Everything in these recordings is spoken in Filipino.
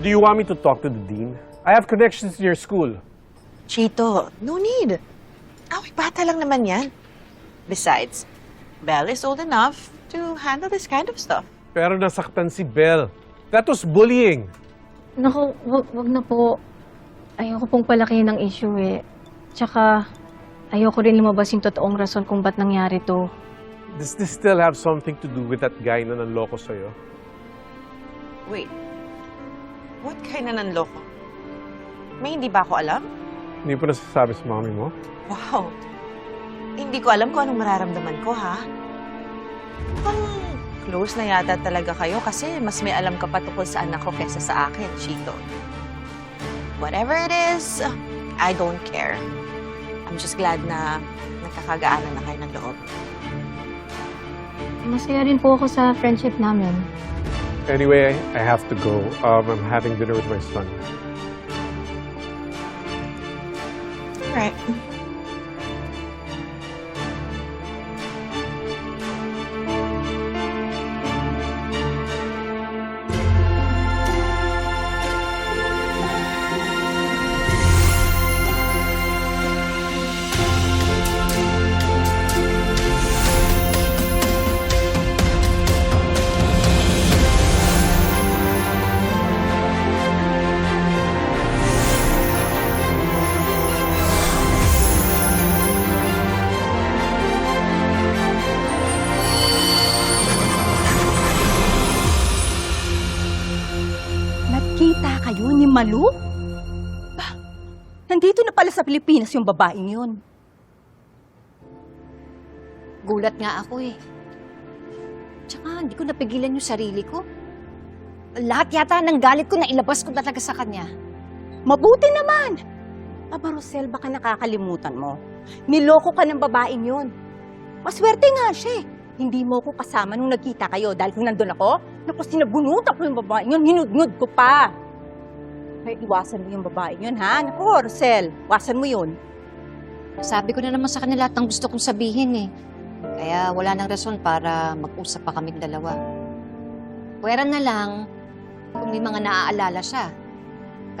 Do you want me to talk to the dean? I have connections in your school. Chito, no need. Away, bata lang naman yan. Besides, Belle is old enough to handle this kind of stuff. Pero nasaktan si Belle. That was bullying. Naku, wag, wag na po. Ayoko pong palakihin ng issue eh. Tsaka, ayoko rin lumabas yung totoong rason kung ba't nangyari to. Does this still have something to do with that guy na nanloko sa'yo? Wait, what kind na nanloko? May hindi ba ako alam? Hindi po nasasabi sa mami mo? Wow. Hindi ko alam kung anong mararamdaman ko, ha? Mukhang close na yata talaga kayo kasi mas may alam ka pa tungkol sa anak ko kesa sa akin, Chito. Whatever it is, I don't care. I'm just glad na nagkakagaanan na kayo ng loob. Masaya rin po ako sa friendship namin. Anyway, I have to go. Um, I'm having dinner with my son. Alright. Nagkita kayo ni Malu? Bah, nandito na pala sa Pilipinas yung babaeng yun. Gulat nga ako eh. Tsaka hindi ko napigilan yung sarili ko. Lahat yata ng galit ko na ilabas ko talaga sa kanya. Mabuti naman! Aba, Rosel, baka nakakalimutan mo. Niloko ka ng babaeng yun. Maswerte nga siya eh. Hindi mo ko kasama nung nagkita kayo dahil kung nandun ako, naku, sinabunutan ko yung babaeng yun, hinudngod ko pa. Kaya iwasan mo yung babaeng yun, ha? Naku, Rosel, iwasan mo yun. Sabi ko na naman sa kanya lahat ng gusto kong sabihin eh. Kaya wala nang rason para mag-usap pa kaming dalawa. Pwera na lang kung may mga naaalala siya.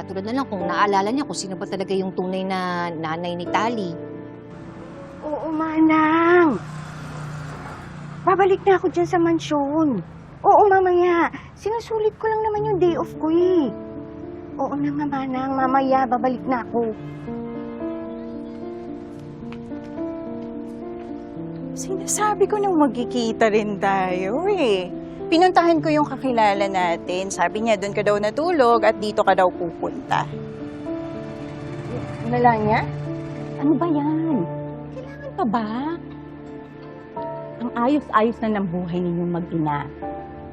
Katulad na lang kung naaalala niya kung sino ba talaga yung tunay na nanay ni Tali. Oo, manang. Babalik na ako dyan sa mansyon. Oo, mamaya. Sinusulit ko lang naman yung day off ko eh. Oo na nga, manang. Mamaya, babalik na ako. Sinasabi ko nang magkikita rin tayo eh. Pinuntahan ko yung kakilala natin. Sabi niya, doon ka daw natulog at dito ka daw pupunta. Wala niya? Ano ba yan? Kailangan pa ba? Ang ayos-ayos na ng buhay ninyong mag-ina.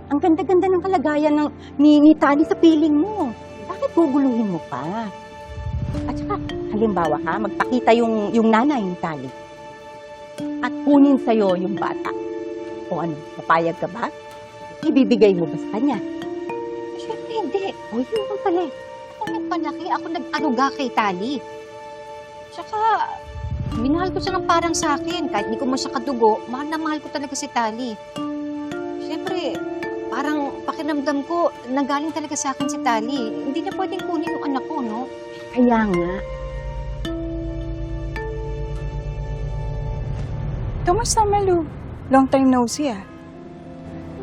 Ang ganda-ganda ng kalagayan ng ni, ni Tani sa piling mo. Guguluhin mo pa? At saka, halimbawa ha, magpakita yung, yung nanay ni Tali. At kunin sa'yo yung bata. O ano, papayag ka ba? Ibibigay mo ba sa kanya? Siyempre hindi. O yun ang pala eh. Ako ako nag-aruga kay Tali. Tsaka, minahal ko siya ng parang sa akin. Kahit di ko man siya kadugo, mahal na mahal ko talaga si Tali. Siyempre, parang pakiramdam ko, nanggaling talaga sa akin si Tali. Hindi niya pwedeng kunin yung anak ko, no? Kaya nga, Kamusta, Malu? Long time no see ah.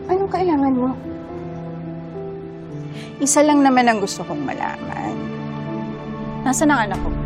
anong kailangan mo? Isa lang naman ang gusto kong malaman. Nasaan ang anak ko?